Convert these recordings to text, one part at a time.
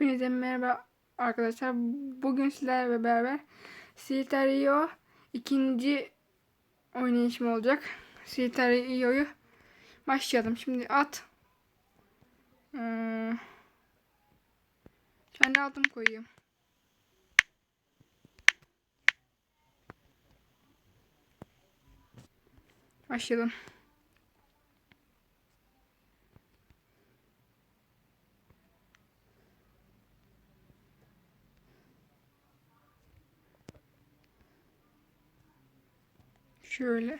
Hepinize merhaba arkadaşlar. Bugün sizlerle beraber Siltario ikinci oynayışım olacak. Siltario'yu başlayalım. Şimdi at. Ee, kendi altım koyayım. Başlayalım. Şöyle.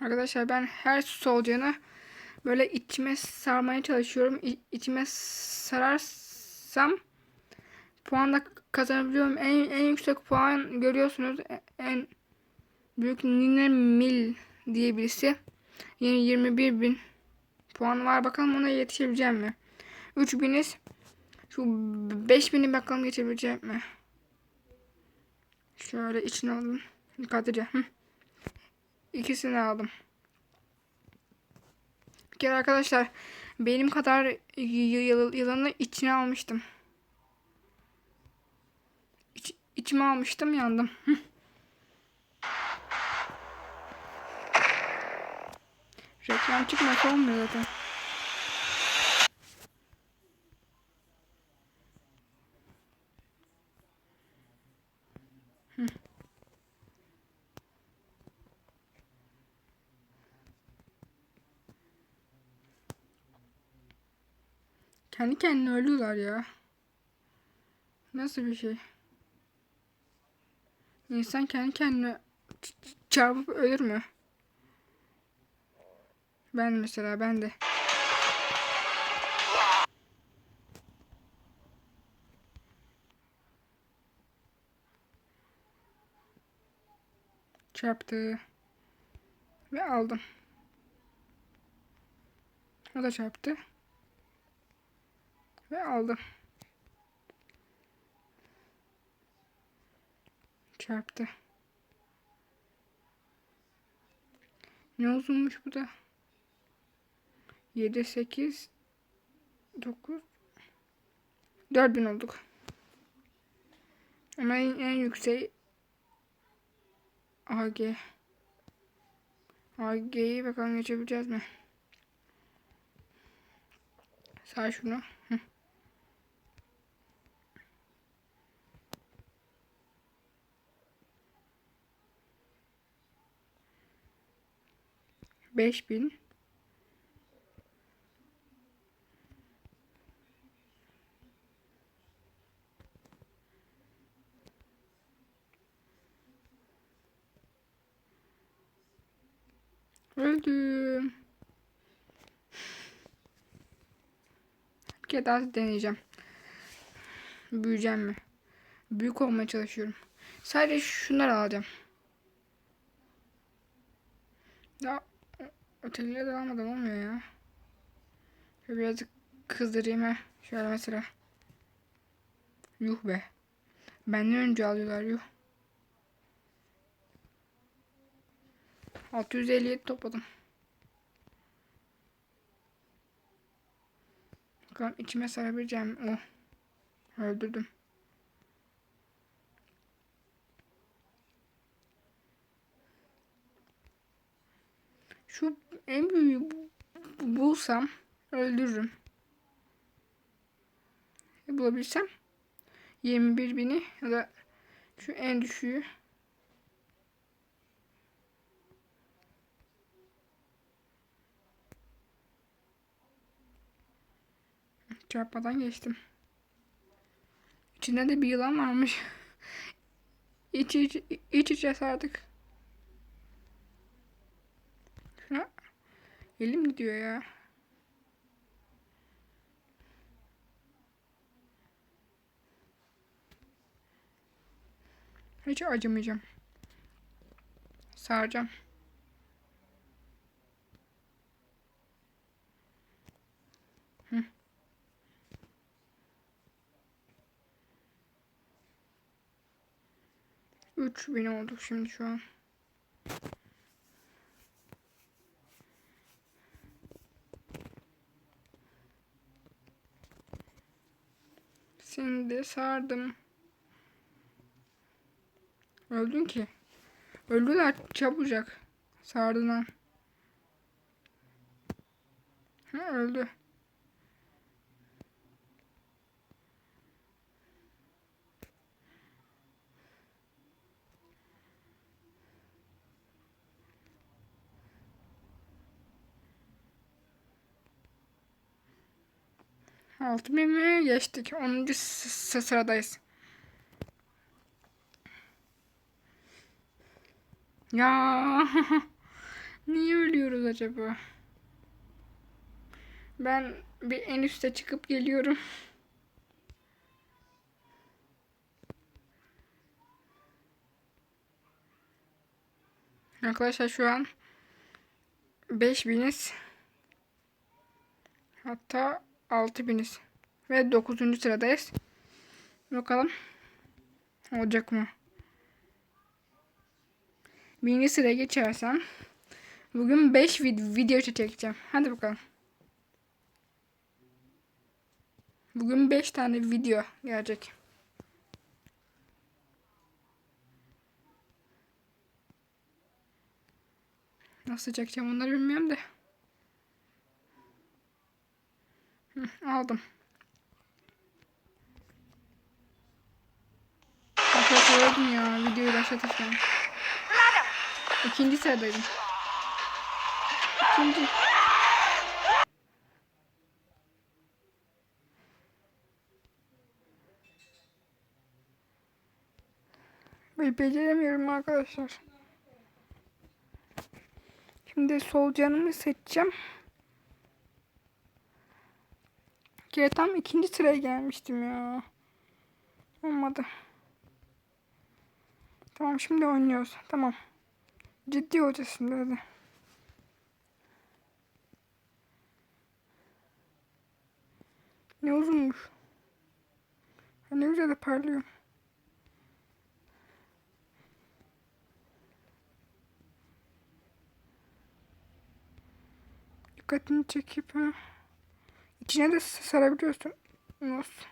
Arkadaşlar ben her solucanı böyle içime sarmaya çalışıyorum. İ- içime sararsam puan da kazanabiliyorum. En, en yüksek puan görüyorsunuz. E- En büyük Nine Mil diye birisi. Yine 21 bin puan var. Bakalım ona yetişebileceğim mi? 3000'iz. Şu 5000'i bakalım geçebileceğim mi? Şöyle içine alalım. Dikkatlice. İkisini aldım. Bir kere arkadaşlar benim kadar yılanı içine almıştım. İç, içime almıştım yandım. Reklam çıkmasa olmuyor zaten. Kendi kendine ölüyorlar ya. Nasıl bir şey? İnsan kendi kendine çarpıp ölür mü? Ben mesela ben de. Çarptı. Ve aldım. O da çarptı. Ve aldım. Çarptı. Ne uzunmuş bu da? 7, 8, 9, 4000 olduk. Ama en, en yüksek AG. AG'yi bakalım geçebileceğiz mi? Sağ şunu. Hı. Beş bin. Öldüm. Bir kere daha deneyeceğim. Büyüyeceğim mi? Büyük olmaya çalışıyorum. Sadece şunları alacağım. Daha ötekileri de almadan olmuyor ya. Şöyle birazcık kızdırayım ha. Şöyle mesela. Yuh be. Benden önce alıyorlar yuh. 657 topladım. Bakalım içime sarabileceğim mi? Oh. Öldürdüm. Şu en büyüğü bu- bulsam öldürürüm. E, Bulabilsem 21 bini ya da şu en düşüğü Çarpmadan geçtim. İçinde de bir yılan varmış. iç, iç, iç içe sardık. Elim gidiyor ya. Hiç acımayacağım. Saracağım. Hı. Üç bin olduk şimdi şu an. Şimdi sardım. Öldün ki. Öldüler çabucak. Sardın ha. Ha, öldü. Altı mi geçtik? 10. s- sıradayız. Ya niye ölüyoruz acaba? Ben bir en üste çıkıp geliyorum. Arkadaşlar şu an 5000'iz. Hatta 6000'iz. Ve 9. sıradayız. Bakalım olacak mı? Birinci sıraya geçersem bugün 5 vid video çekeceğim. Hadi bakalım. Bugün 5 tane video gelecek. Nasıl çekeceğim onları bilmiyorum da. Hı, aldım. Arkadaşlar öldüm ya videoyu başlatırken. İkinci sıradaydım. İkinci. Be beceremiyorum arkadaşlar. Şimdi sol canımı seçeceğim. Bir kere tam ikinci sıraya gelmiştim ya. Olmadı. Tamam şimdi oynuyoruz. Tamam. Ciddi hocasın dedi. Ne uzunmuş. Ne güzel de parlıyor. Dikkatini çekip ha. İçine de sarabiliyorsun. Nasıl?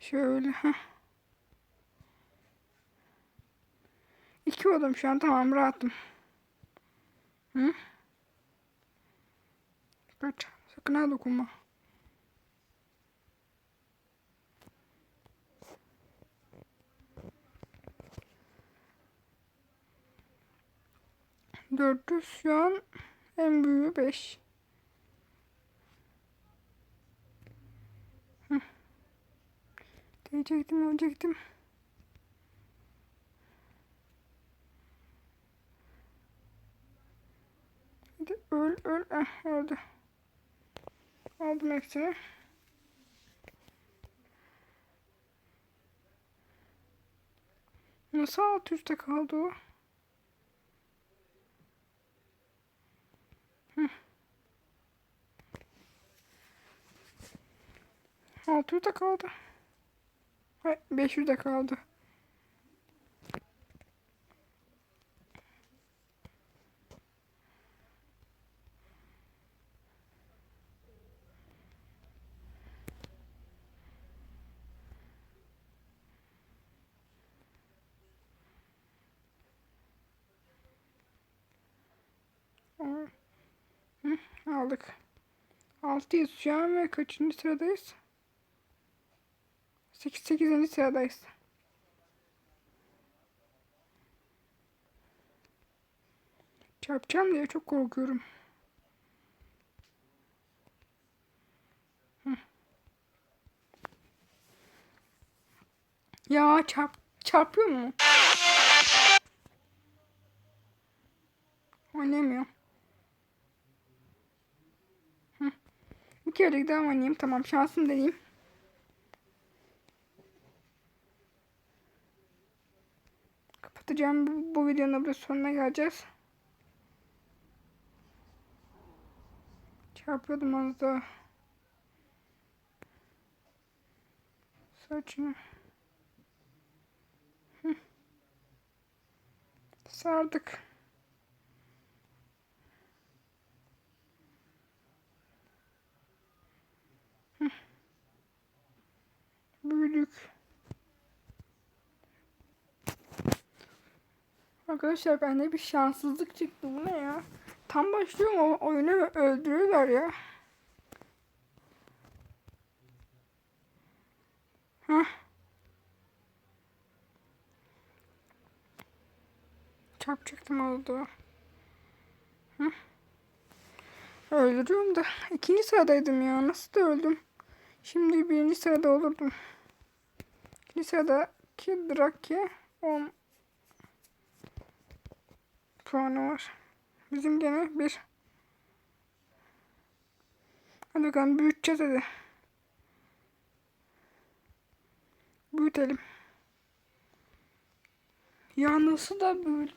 Şöyle ha. İki oldum şu an tamam rahatım. Hı? Kaç. Sakın ha dokunma. Dört yüz şu an en büyüğü beş. Hı. Diyecektim ölecektim. Hadi öl öl. Ah öldü. Aldım hepsini. Nasıl alt üstte kaldı o? 600 da kaldı. Hayır 500 de kaldı. Hı, aldık. 6 yazacağım ve kaçıncı sıradayız? 8 88. sıradayız. Çarpacağım diye çok korkuyorum. Hı. Ya çarp çarpıyor mu? Oynamıyor. Hı. Bir kere daha oynayayım. Tamam şansım deneyeyim. Kapatacağım. Bu, bu videonun burada sonuna geleceğiz. Çarpıyordum az daha. Saçını. Sardık. Büyüdük. Arkadaşlar bende bir şanssızlık çıktı. Bu ne ya? Tam başlıyorum o oyunu öldürüyorlar ya. Hah. Çarpacaktım oldu. Hı. Öldürüyorum da. ikinci sıradaydım ya. Nasıl da öldüm? Şimdi birinci sırada olurdum. İkinci sıradaki Drake 10 puanı var. Bizim gene bir. Hadi bakalım büyüteceğiz hadi. Büyütelim. Ya da büyüt.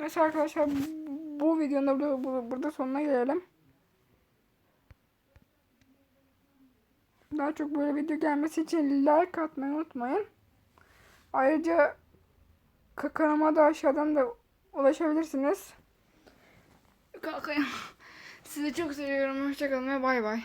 Neyse arkadaşlar bu- videonun da burada, sonuna gelelim. Daha çok böyle video gelmesi için like atmayı unutmayın. Ayrıca kanalıma da aşağıdan da ulaşabilirsiniz. Kalkayım. Sizi çok seviyorum. Hoşçakalın ve bay bay.